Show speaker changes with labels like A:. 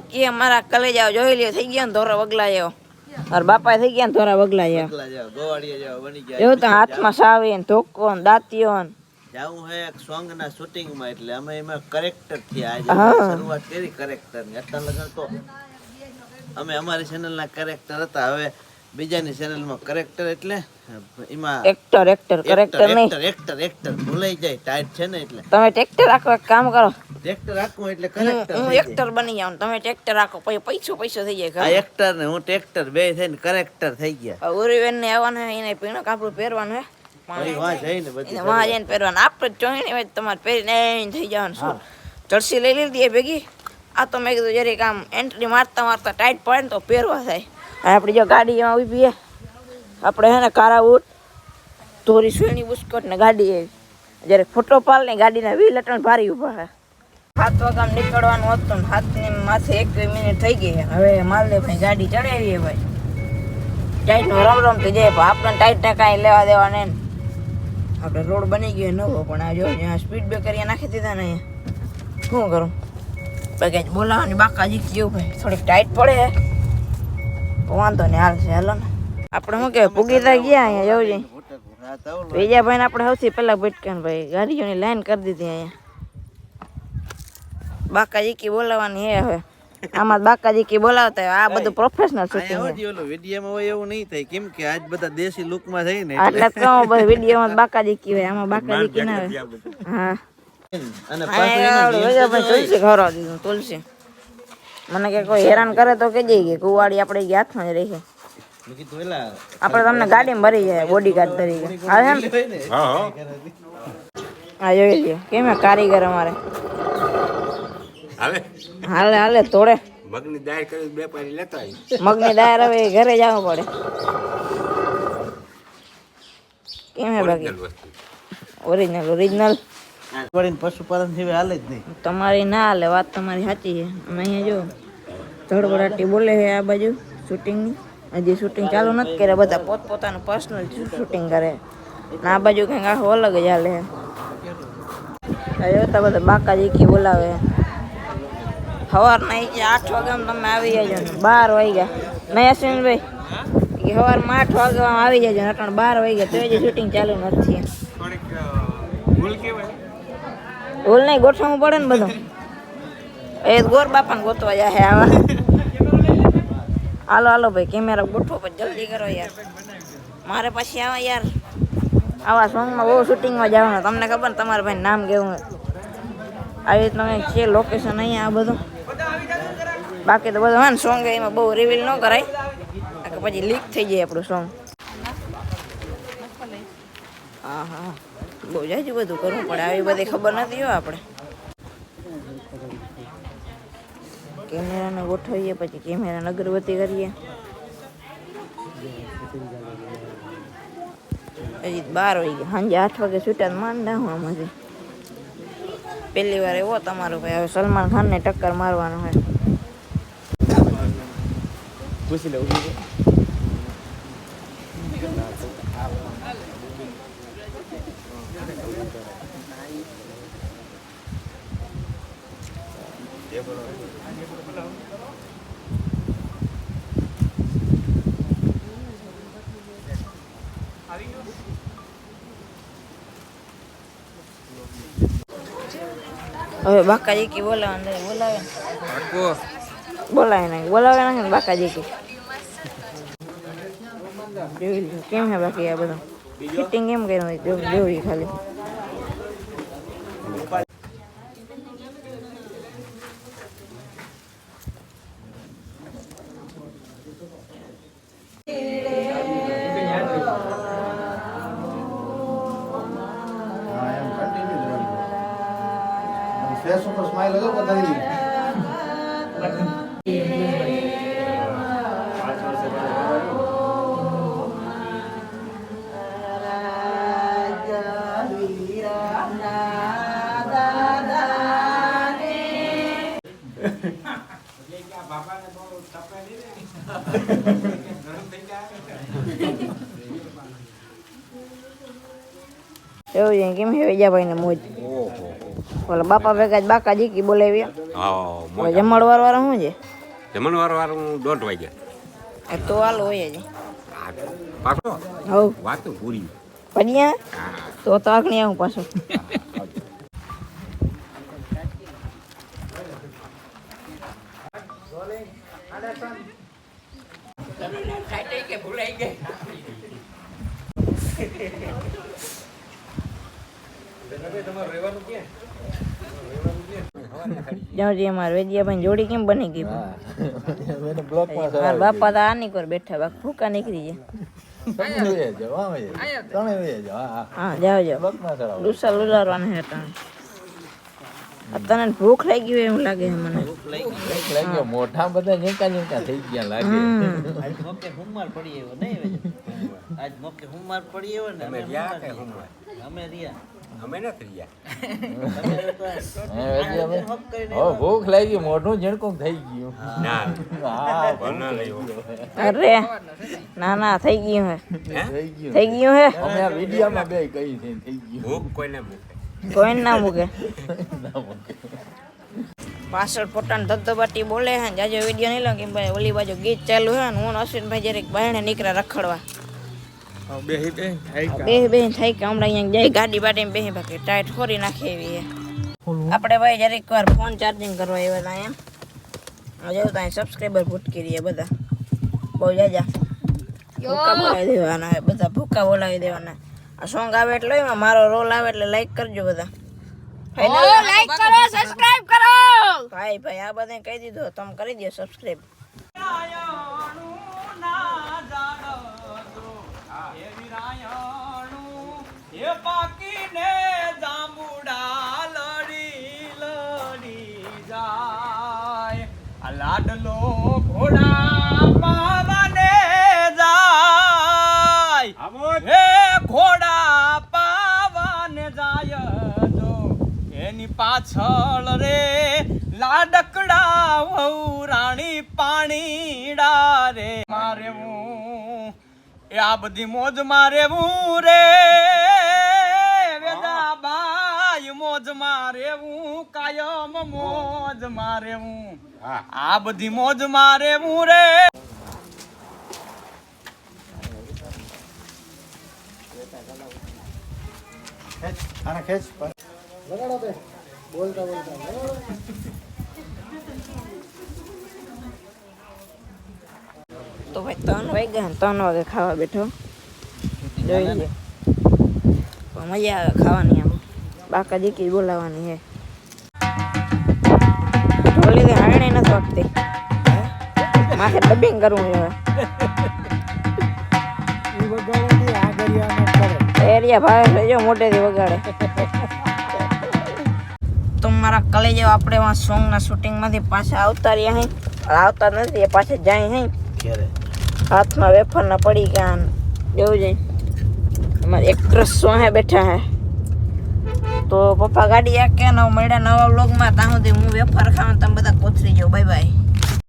A: કે મારા કલેજા જોઈ લ્યો થઈ ગયા ને ધોરા વગલા જેવો મારા બાપા થઈ ગયા ને ધોરા વગલા જેવો એવું તો હાથમાં સાવી ને ધોકો ને દાંતીઓ ને.
B: જાવું હે એક સોંગ ના શૂટિંગમાં એટલે અમે એમાં કરેક્ટર થયા. આજે શરૂઆત કરી કરેક્ટરની. અત્યાર લગન તો અમે અમારી ચેનલ ના કરેક્ટર હતા. હવે બીજાની ચેનલમાં કરેક્ટર એટલે એમાં
A: એક્ટર એક્ટર કરેક્ટર નહીં.
B: એક્ટર એક્ટર એક્ટર ભૂલાઈ જાય ટાઈટ છે ને એટલે.
A: તમે ટ્રેક્ટર રાખો એક કામ કરો.
B: એક્ટર રાખવું એટલે કરેક્ટર
A: હું એક્ટર બની જાઉં તમે ટ્રેક્ટર રાખો પછી પૈસો પૈસો થઈ જાય
B: આ એક્ટર ને હું ટ્રેક્ટર બે થઈને કરેક્ટર થઈ ગયા.
A: ઉરીવેન ને આવવાનું હે એને પીણો કાપડું પહેરવાનું હે
B: જઈને બધી
A: જઈને પહેરવાનું. આપણે જોઈને તમારે પહેરીને થઈ જવાનું શું? જર્સી લઈ લીધી ભેગી. આ તો મેં કીધું જરીક આમ એન્ટ્રી મારતા મારતા ટાઈટ પડે ને તો પહેરવા થાય. આપણી જો ગાડી એમાં ઊભી આપણે હે ને કારા બૂટ ધોરી સુણી બુસ્કોટ ને ગાડી એવી. જ્યારે ફોટો પાલ ને ગાડીના વી અટણ ભારી ઊભા હે. સાત વાગ્યા નીકળવાનું હતું ને હાથની માથે એક મિનિટ થઈ ગઈ. હવે માલદે ભાઈ ગાડી ચડાવીએ ભાઈ. ટાઈટ નો રમ રમ થઈ જાય, પણ આપણને ટાઈટ ના કાંઈ લેવા દેવા ને. આપણે રોડ બની ગયો નવો પણ આ જો અહીંયા સ્પીડ બ્રેકર નાખી દીધા ને શું કરું? બાકી બોલાવાની બાકાજી ગયું ભાઈ? થોડીક ટાઈટ પડે હે. વાંધો નહીં હાલ છે હાલો ને. આપણે શું કહેવાય પુગીતા ગયા અહીંયા જવું છે.
B: રાત આવું
A: ને આપણે સૌથી પહેલા ભટકાન ભાઈ ગાડીઓની લાઈન કરી દીધી અહીંયા. બાકાજી કી બોલાવવાની હે હવે. આમાં બાકાજી કી બોલાવતા હોય. આ બધું પ્રોફેશનલ શૂટિંગ
B: ઓલું વિડીયોમાં હોય એવું નહીં થાય કેમ કે આજ બધા દેશી લુકમાં થઈ ને
A: એટલે. તો ભાઈ વિડીયોમાં બાકાજી કી હોય આમાં બાકાજી કી ના હોય. હા.
B: અને
A: પાછળ તુલસી ખવડાવી દીધું તુલસી. મને કે કોઈ હેરાન કરે તો કે જઈએ કુવાડી આપણે ઈ હાથમાં જ રહી.
B: મેં કીધું એલા
A: આપણે તમને ગાડીમાં ભરી જાય બોડી ગાર્ડ તરીકે હા એમ?
B: હોય ને?
A: હા જોઈ લ્યો. કેમ હે કારીગર અમારે?
C: હવે
A: હાલે હાલે તોડે
C: મગની દાળ કરી બે પાણી લેતા આવી
A: મગની દાયર હવે ઘરે જવું પડે. કેમ હે બાકી?
C: વસ્તુ.
A: ઓરિજિનલ ઓરિજિનલ
B: વળીને પશુપાલન જેવી હાલે જ નહીં.
A: તમારી ના હાલે વાત તમારી સાચી છે. અને અહીંયા જો ધડબડાટી બોલે છે આ બાજુ શૂટિંગની હજી શૂટિંગ ચાલુ નથી કર્યા, બધા પોતપોતાનું પર્સનલ શૂટિંગ કરે. આ બાજુ કંઈક આખું અલગ જ હાલે. જોતા બધા બાકાજી કી બોલાવે. સવારના એ આઠ વાગ્યામાં તમે આવી જાજો બાર વાગ્યા. નહીં અશ્વિનભાઈ કે સવારમાં આઠ વાગ્યામાં આવી જજો ને બાર વાગ્યા. તો હજી શૂટિંગ ચાલુ નથી.
C: ભૂલ
A: નહીં, ગોઠવવું પડે ને બધું. એ ગોર બાપાને ગોતવા જાય આવા. હાલો હાલો ભાઈ, કેમેરા ગોઠવો પણ જલ્દી કરો યાર. મારે પછી આવે યાર. આવા સોંગમાં બહુ શૂટિંગમાં જવાનું. તમને ખબર તમારા ભાઈ નામ કેવું આવી રીતનું કંઈક છે લોકેશન અહીંયા આ બધું? બાકી તો બધું હોય ને સોંગ એમાં બહુ રિવીલ ન કરાય. પછી લીક થઈ જાય આપણું સોંગ હા હા. બહુ જાજુ બધું કરવું પડે. આવી બધી ખબર નથી હો આપણે. કેમેરાને ગોઠવીએ, પછી કેમેરાને અગરબત્તી કરીએ. હજી બાર વાગે ગયા સાંજે આઠ વાગે છૂટ્યા માંડા હું આમાંથી પહેલી વાર એવો તમારો ભાઈ, હવે સલમાન ખાનને ટક્કર મારવાનો હોય હવે બાકાજી કી બોલાવે. અંદર બોલાવે ને બોલાવે ને બોલાવે ને બાકાજી કી કેમ હે બાકી આ બધું? ફિટિંગ કેમ કર્યું હોય જો ખાલી.
D: ફેસ ઉપર સ્માઈલ હતો બધાની
A: એવું છે કેમ હે વિજાભાઈ ને મોજ
C: ઓહો
A: ઓલા બાપા ભેગા જ બાકા જીકી બોલાવી
C: હા
A: જમણવાર વાળા શું છે?
C: જમણવાર વાળું દોઢ વાગે
A: એ તો હાલ હોય જ.
C: હા પાછો
A: હવ.
C: વાત પૂરી.
A: પડ્યા તો તો આખણી આવું પાછું. જાવજી અમારે વેદિયાભાઈ જોડી કેમ બની ગઈ
D: બ્લોકમાં
A: મારા બાપા તો આ નીકળ બેઠા બાક ભૂકા નીકળી જાય ભૂખ લાગી હોય એવું લાગે છે મને.
D: મોઢા બધા થઈ ગયા લાગે.
B: આજ મોકે હુંમાર પડી એવો નહીં હવે આજ મોકે હુંમાર પડી એવો ને
C: તમે
B: અમે
C: રહ્યા
B: હુંમાર
C: કે
B: નહીં.
C: હું
B: અમે રહ્યા.
C: અમે નથી રહ્યા.
B: તમે તો
D: હે, વળી હવે?
B: હપ કરીને
D: હવે ભૂખ લાગી મોઢું ઝીણકું થઈ ગયું.
C: ના.
D: હા
C: બના લઈ
A: અરે ના ના થઈ ગયું હે.
D: થઈ ગયું.
A: થઈ ગયું હે?
D: અમે આ વિડીયોમાં બે કહી છે થઈ ગયું.
C: ભૂખ કોઈને મૂકે?
A: કોઈ ના મૂકે.
D: ના મૂકે.
A: પાછળ પોતાને ધબધબાટી બોલે હે જાજો વીડિયો નહીં લો કે ભાઈ ઓલી બાજુ ગીત ચાલુ હે ને હું ને અશ્વિનભાઈ જરીક બહેણે નીકળ્યા રખડવા. બે બેન થઈ કે હમણાં અહીંયા જાય ગાડી બાડી બેહી બાકી ટાઈટ ખોરી નાખી એવી આપણે ભાઈ જરીક વાર ફોન ચાર્જિંગ કરવા આવ્યા હતા એમ હજુ ત્યાં સબસ્ક્રાઈબર ભૂટકી રહ્યા બધા. બહુ જાજા. ભૂકા બોલાવી દેવાના બધા ભૂકા બોલાવી દેવાના આ સોંગ આવે એટલે એમાં મારો રોલ આવે એટલે લાઈક કરજો બધા. લાઈક કરો સબસ્ક્રાઇબ કરો. ભાઈ ભાઈ આ બધે કહી દીધું તમે કરી દો સબસ્ક્રાઇબ
E: પાકીને જાંબુડા લડી લડી જાય. આ લાડલો ઘોડા પાવાને જાય. હે ઘોડા પાવાને જાય જો. એની પાછળ રે લાડકડા વહુ રાણી પાણીડા રે. મારે હું એ આ બધી મોજ મારે હું રે? વેદાબાઈ મોજ મારે હું? કાયમ મોજ મારે હું? આ બધી મોજ મારે હું રે?
D: આને ખેંચ.
A: તો ભાઈ ત્રણ વાગ્યા ત્રણ વાગે ખાવા બેઠો. જોઈ લે. પણ મજા આવે ખાવાની આમ. બાકા દીકરી બોલાવાની હે. ઢોલી તો હારણે નથી વાગતી. માથે ડબિંગ કરવું હવે. એરિયા ભાવે છે જો મોટેથી વગાડે. તો મારા કલેજો આપણે સોંગના શૂટિંગમાંથી પાછા આવતા રહ્યા હે. આવતા નથી એ પાછા જાય હે. હાથમાં વેફરના પડી ગયા જેવું છે અમારે એક્ટ્રેસ સોહે બેઠા હે. તો પપ્પા ગાડી આ કે નવ મળ્યા, નવા બ્લોગમાં ત્યાં સુધી હું વેફર ખાઉં તમે બધા કોથરી જાઓ. Bye bye.